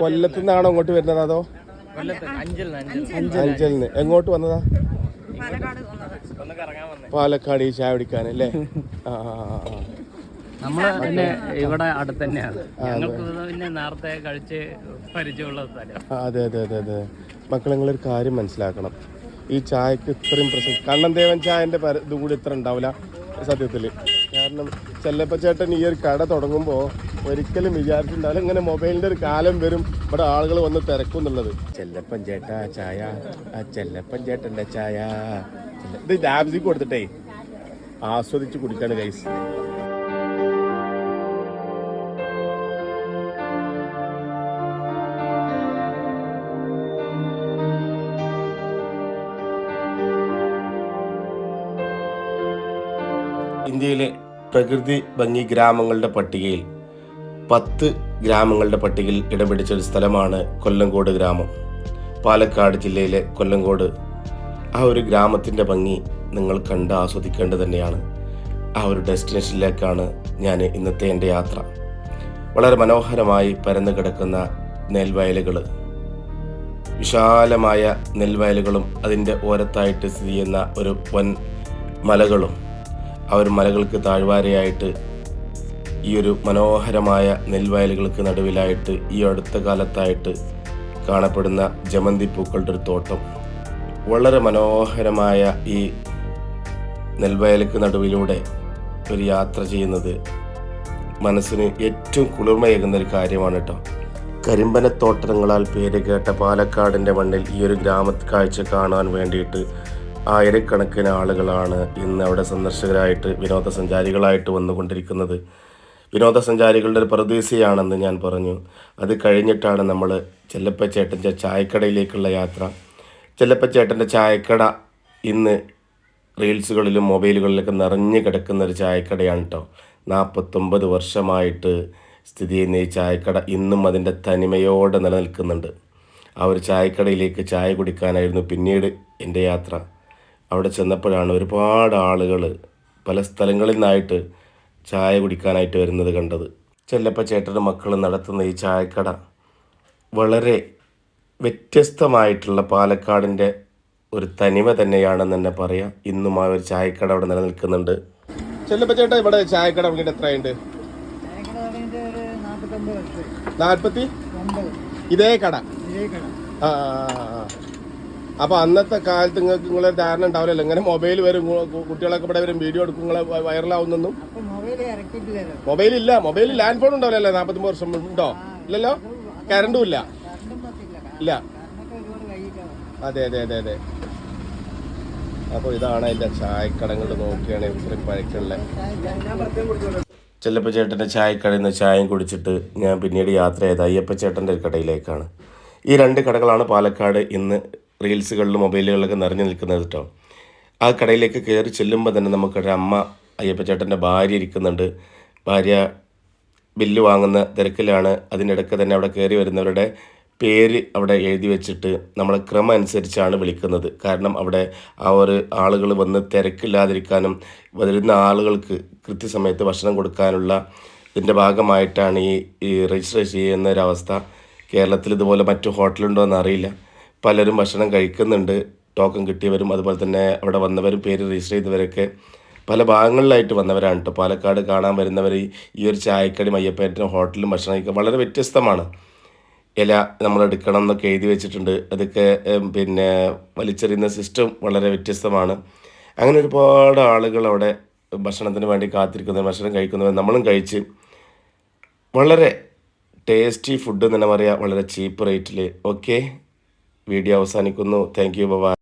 കൊല്ലത്തു നിന്നാണോ അങ്ങോട്ട് വരുന്നത് അതോ? അഞ്ചലിന് അഞ്ചൽ എങ്ങോട്ട് വന്നതാ? പാലക്കാട് വന്നത്. ഒന്ന് കറങ്ങാൻ വന്നേ. പാലക്കാട് ഈ ചായ കുടിക്കാൻ അല്ലേ? ആ. നമ്മൾ പിന്നെ ഇവിടെ അടുത്ത് തന്നെയാണ്. ഞങ്ങൾക്ക് പിന്നെ നേരത്തെ കഴിച്ച് പരിചയമുള്ള സ്ഥലം. അതെ അതെ അതെ അതെ. മക്കളെ നിങ്ങളൊരു കാര്യം മനസ്സിലാക്കണം. ഈ ചായക്ക് ഇത്രയും പ്രസക്തി കണ്ണൻദേവൻ ചായന്റെ പര- ഇത് കൂടി ഇത്ര ഉണ്ടാവില്ല സത്യത്തിൽ കാരണം ചെല്ലപ്പ ചേട്ടൻ ഈ ഒരു കട തുടങ്ങുമ്പോൾ ഒരിക്കലും വിചാരിച്ചിട്ടുണ്ടാവില്ല ഇങ്ങനെ മൊബൈലിന്റെ ഒരു കാലം വരും. ഇവിടെ ആളുകൾ വന്ന് തിരക്കും എന്നുള്ളത്. ചെല്ലപ്പൻ ചേട്ടാ ചായ ആ ചെല്ലപ്പൻ ചേട്ടന്റെ ചായ. ഇത് ഡാബ്സിക്ക് കൊടുത്തിട്ടേ. ആസ്വദിച്ച് കുടിക്കാണ് ഗൈസ് ഇന്ത്യയിലെ പ്രകൃതി ഭംഗി ഗ്രാമങ്ങളുടെ പട്ടികയിൽ പത്ത് ഗ്രാമങ്ങളുടെ പട്ടികയിൽ ഇടം പിടിച്ച ഒരു സ്ഥലമാണ് കൊല്ലങ്കോട് ഗ്രാമം. പാലക്കാട് ജില്ലയിലെ കൊല്ലങ്കോട് ആ ഒരു ഗ്രാമത്തിന്റെ ഭംഗി നിങ്ങൾ കണ്ട് ആസ്വദിക്കേണ്ടത് തന്നെയാണ്. ആ ഒരു ഡെസ്റ്റിനേഷനിലേക്കാണ് ഞാൻ ഇന്നത്തെ എന്റെ യാത്ര. വളരെ മനോഹരമായി പരന്നു കിടക്കുന്ന നെൽവയലുകൾ. വിശാലമായ നെൽവയലുകളും അതിന്റെ ഓരത്തായിട്ട് സ്ഥിതി ചെയ്യുന്ന ഒരു വൻ മലകളും. ആ ഒരു മലകൾക്ക് താഴ്വാരയായിട്ട് ഈ ഒരു മനോഹരമായ നെൽവയലുകൾക്ക് നടുവിലായിട്ട് ഈ അടുത്ത കാലത്തായിട്ട് കാണപ്പെടുന്ന ജമന്തി പൂക്കളുടെ ഒരു തോട്ടം. വളരെ മനോഹരമായ ഈ നെൽവയലുക്ക് നടുവിലൂടെ ഒരു യാത്ര ചെയ്യുന്നത് മനസ്സിന് ഏറ്റവും കുളിർമയേകുന്ന ഒരു കാര്യമാണ് കേട്ടോ. കരിമ്പനത്തോട്ടങ്ങളാൽ പേര് കേട്ട പാലക്കാടിന്റെ മണ്ണിൽ ഈ ഒരു ഗ്രാമ കാഴ്ച കാണാൻ വേണ്ടിയിട്ട് ആയിരക്കണക്കിന് ആളുകളാണ് ഇന്ന് അവിടെ സന്ദർശകരായിട്ട് വിനോദസഞ്ചാരികളായിട്ട് വന്നുകൊണ്ടിരിക്കുന്നത്. വിനോദസഞ്ചാരികളുടെ ഒരു പ്രതീക്ഷയാണെന്ന് ഞാൻ പറഞ്ഞു. അത് കഴിഞ്ഞിട്ടാണ് നമ്മൾ ചെല്ലപ്പച്ചേട്ടന്റെ ചായക്കടയിലേക്കുള്ള യാത്ര. ചെല്ലപ്പച്ചേട്ടന്റെ ചായക്കട ഇന്ന് റീൽസുകളിലും മൊബൈലുകളിലൊക്കെ നിറഞ്ഞു കിടക്കുന്ന ഒരു ചായക്കടയാണ് കേട്ടോ നാൽപ്പത്തൊമ്പത് വർഷമായിട്ട് സ്ഥിതി ചെയ്യുന്ന ഈ ചായക്കട ഇന്നും അതിന്റെ തനിമയോടെ നിലനിൽക്കുന്നുണ്ട്. ആ ഒരു ചായക്കടയിലേക്ക് ചായ കുടിക്കാനായിരുന്നു പിന്നീട് എന്റെ യാത്ര. അവിടെ ചെന്നപ്പോഴാണ് ഒരുപാട് ആളുകൾ പല സ്ഥലങ്ങളിൽ നിന്നായിട്ട് ചായ കുടിക്കാനായിട്ട് വരുന്നത് കണ്ടത്. ചെല്ലപ്പ ചേട്ടന്റെ മക്കൾ നടത്തുന്ന ഈ ചായക്കട വളരെ വ്യത്യസ്തമായിട്ടുള്ള പാലക്കാടിന്റെ ഒരു തനിമ തന്നെയാണെന്ന് തന്നെ പറയാം. ഇന്നും ആ ഒരു ചായക്കട അവിടെ നിലനിൽക്കുന്നുണ്ട്. ചെല്ലപ്പ ചേട്ടാ ഇവിടെ ചായക്കട തുടങ്ങിയിട്ട് എത്രയുണ്ട് നാൽപ്പത്തി? ഇതേ കട? ഇതേ കട. ആ, ആ. അപ്പൊ അന്നത്തെ കാലത്ത് നിങ്ങൾക്ക് നിങ്ങളെ ധാരണ ഉണ്ടാവില്ലല്ലോ. ഇങ്ങനെ മൊബൈൽ വരും കുട്ടികളൊക്കെ ഇവിടെ വരും വീഡിയോ എടുക്കും നിങ്ങളെ വൈറലാവുന്നെന്നും. മൊബൈൽ ഇല്ല. മൊബൈൽ ലാൻഡ് ഫോൺ ഉണ്ടാവില്ലല്ലോ നാൽപ്പത്തി വർഷം ഉണ്ടോ? ഇല്ലല്ലോ? കറണ്ടും ഇല്ല. ഇല്ല. അതെ അതെ അതെ അതെ. അപ്പോൾ ഇതാണ് അതിന്റെ ചായക്കടങ്ങൾ നോക്കിയാണ് ഇത്രയും പഴക്കമുള്ള. ചെല്ലപ്പ ചേട്ടന്റെ ചായക്കടയിൽ നിന്ന് ചായം കുടിച്ചിട്ട് ഞാൻ പിന്നീട് യാത്ര ചെയ്ത അയ്യപ്പ ചേട്ടന്റെ ഒരു കടയിലേക്കാണ്. ഈ രണ്ട് കടകളാണ് പാലക്കാട് ഇന്ന് റീൽസുകളിലും മൊബൈലുകളിലൊക്കെ നിറഞ്ഞു നിൽക്കുന്നത് കേട്ടോ. ആ കടയിലേക്ക് കയറി ചെല്ലുമ്പോൾ തന്നെ നമുക്കൊരു അമ്മ അയ്യപ്പ ചേട്ടന്റെ ഭാര്യ ഇരിക്കുന്നുണ്ട്. ഭാര്യ ബില്ല് വാങ്ങുന്ന തിരക്കിലാണ്. അതിനിടയ്ക്ക് തന്നെ അവിടെ കയറി വരുന്നവരുടെ പേര് അവിടെ എഴുതി വെച്ചിട്ട് നമ്മൾ ക്രമം അനുസരിച്ചാണ് വിളിക്കുന്നത്. കാരണം അവിടെ ആ ഒരു ആളുകൾ വന്ന് തിരക്കില്ലാതിരിക്കാനും വരുന്ന ആളുകൾക്ക് കൃത്യസമയത്ത് ഭക്ഷണം കൊടുക്കാനുള്ള ഇതിന്റെ ഭാഗമായിട്ടാണ് ഈ രജിസ്റ്റർ ചെയ്യുന്ന ഒരവസ്ഥ കേരളത്തിൽ ഇതുപോലെ മറ്റു ഹോട്ടലുണ്ടോ എന്ന് അറിയില്ല. പലരും ഭക്ഷണം കഴിക്കുന്നുണ്ട്. ടോക്കൺ കിട്ടിയവരും അതുപോലെ തന്നെ അവിടെ വന്നവരും പേര് രജിസ്റ്റർ ചെയ്തവരൊക്കെ പല ഭാഗങ്ങളിലായിട്ട് വന്നവരാണ് കേട്ടോ. പാലക്കാട് കാണാൻ വരുന്നവർ ഈ ഒരു ചായക്കടി മയ്യപ്പേറ്റനും ഹോട്ടലും ഭക്ഷണം കഴിക്കുക വളരെ വ്യത്യസ്തമാണ്. ഇല നമ്മൾ എടുക്കണം എന്നൊക്കെ എഴുതി വെച്ചിട്ടുണ്ട്. അതൊക്കെ പിന്നെ വലിച്ചെറിയുന്ന സിസ്റ്റം വളരെ വ്യത്യസ്തമാണ്. അങ്ങനെ ഒരുപാട് ആളുകൾ അവിടെ ഭക്ഷണത്തിന് വേണ്ടി കാത്തിരിക്കുന്നവർ ഭക്ഷണം കഴിക്കുന്നവർ നമ്മളും കഴിച്ച് വളരെ ടേസ്റ്റി ഫുഡ് എന്ന് തന്നെ പറയാം. വളരെ ചീപ്പ് റേറ്റിൽ ഓക്കെ വീഡിയോ അവസാനിക്കുന്നു. Thank you bye